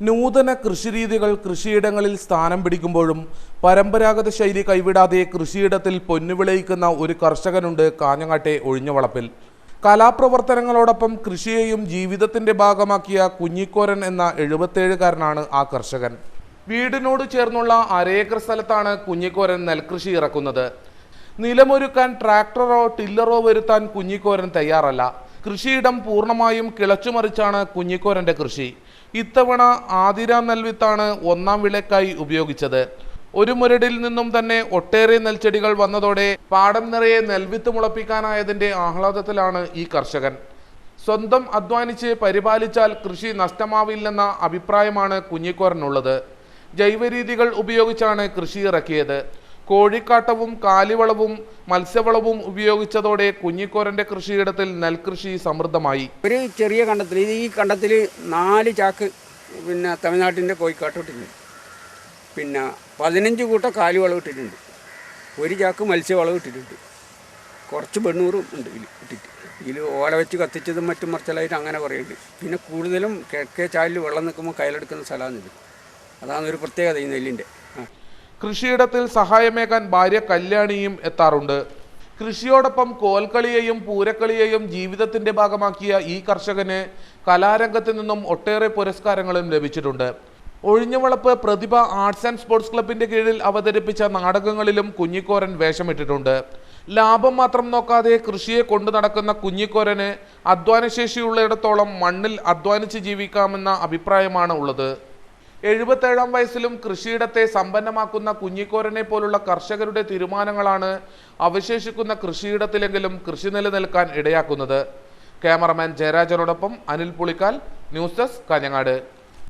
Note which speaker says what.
Speaker 1: നൂതന കൃഷിരീതികൾ കൃഷിയിടങ്ങളിൽ സ്ഥാനം പിടിക്കുമ്പോഴും പരമ്പരാഗത ശൈലി കൈവിടാതെ കൃഷിയിടത്തിൽ പൊന്നുവിളയിക്കുന്ന ഒരു കർഷകനുണ്ട് കാഞ്ഞങ്ങാട്ടെ ഒഴിഞ്ഞവളപ്പിൽ. കലാപ്രവർത്തനങ്ങളോടൊപ്പം കൃഷിയെയും ജീവിതത്തിന്റെ ഭാഗമാക്കിയ കുഞ്ഞിക്കോരൻ എന്ന എഴുപത്തേഴുകാരനാണ് ആ കർഷകൻ. വീടിനോട് ചേർന്നുള്ള അരയേക്കർ സ്ഥലത്താണ് കുഞ്ഞിക്കോരൻ നെൽകൃഷി ഇറക്കുന്നത്. നിലമൊരുക്കാൻ ട്രാക്ടറോ ടില്ലറോ വരുത്താൻ കുഞ്ഞിക്കോരൻ തയ്യാറല്ല. കൃഷിയിടം പൂർണമായും കിളച്ചുമറിച്ചാണ് കുഞ്ഞിക്കോരന്റെ കൃഷി. ഇത്തവണ ആതിര നെൽവിത്താണ് ഒന്നാം വിളക്കായി ഉപയോഗിച്ചത്. ഒരു മുരടിൽ നിന്നും തന്നെ ഒട്ടേറെ നെൽച്ചെടികൾ വന്നതോടെ പാടം നിറയെ നെൽവിത്ത് മുളപ്പിക്കാനായതിന്റെ ആഹ്ലാദത്തിലാണ് ഈ കർഷകൻ. സ്വന്തം അധ്വാനിച്ച് പരിപാലിച്ചാൽ കൃഷി നഷ്ടമാവില്ലെന്ന അഭിപ്രായമാണ് കുഞ്ഞിക്കോരനുള്ളത്. ജൈവരീതികൾ ഉപയോഗിച്ചാണ് കൃഷി ഇറക്കിയത്. കോഴിക്കാട്ടവും കാലിവളവും മത്സ്യവളവും ഉപയോഗിച്ചതോടെ കുഞ്ഞിക്കോരന്റെ കൃഷിയിടത്തിൽ നെൽകൃഷി സമൃദ്ധമായി.
Speaker 2: ഒരു ചെറിയ കണ്ടത്തിൽ ഈ കണ്ടത്തിൽ നാല് ചാക്ക് പിന്നെ തമിഴ്നാട്ടിന്റെ കോഴിക്കാട്ട് ഇട്ടിട്ടുണ്ട്. പിന്നെ പതിനഞ്ച് കൂട്ടം കാലിവളം ഇട്ടിട്ടുണ്ട്. ഒരു ചാക്ക് മത്സ്യവളം ഇട്ടിട്ടുണ്ട്. കുറച്ച് വെണ്ണൂറും ഉണ്ട് ഇട്ടിട്ട്. ഇതിൽ ഓല വെച്ച് കത്തിച്ചതും മറ്റും മറിച്ചലായിട്ട് അങ്ങനെ കുറേ പിന്നെ കൂടുതലും കിഴക്കേ ചാലിൽ വെള്ളം നിൽക്കുമ്പോൾ കയ്യിലെടുക്കുന്ന സ്ഥലമാണിത് അതാണ് ഒരു പ്രത്യേകത ഈ നെല്ലിന്റെ.
Speaker 1: കൃഷിയിടത്തിൽ സഹായമേകാൻ ഭാര്യ കല്യാണിയും എത്താറുണ്ട്. കൃഷിയോടൊപ്പം കോൽക്കളിയെയും പൂരക്കളിയെയും ജീവിതത്തിന്റെ ഭാഗമാക്കിയ ഈ കർഷകന് കലാരംഗത്ത് നിന്നും ഒട്ടേറെ പുരസ്കാരങ്ങളും ലഭിച്ചിട്ടുണ്ട്. Ozhinjavalappu Prathibha arts and sports ക്ലബിന്റെ കീഴിൽ അവതരിപ്പിച്ച നാടകങ്ങളിലും കുഞ്ഞിക്കോരൻ വേഷമിട്ടിട്ടുണ്ട്. ലാഭം മാത്രം നോക്കാതെ കൃഷിയെ കൊണ്ടു നടക്കുന്ന കുഞ്ഞിക്കോരന് അധ്വാനശേഷിയുള്ളിടത്തോളം മണ്ണിൽ അധ്വാനിച്ച് ജീവിക്കാമെന്ന അഭിപ്രായമാണ് ഉള്ളത്. എഴുപത്തേഴാം വയസ്സിലും കൃഷിയിടത്തെ സമ്പന്നമാക്കുന്ന കുഞ്ഞിക്കോരനെ പോലുള്ള കർഷകരുടെ തീരുമാനങ്ങളാണ് അവശേഷിക്കുന്ന കൃഷിയിടത്തിലെങ്കിലും കൃഷി നിലനിൽക്കാൻ ഇടയാക്കുന്നത്. ക്യാമറമാൻ ജയരാജനോടൊപ്പം അനിൽ പുളിക്കാൽ ന്യൂസ് ഡെസ്ക് കാഞ്ഞങ്ങാട്.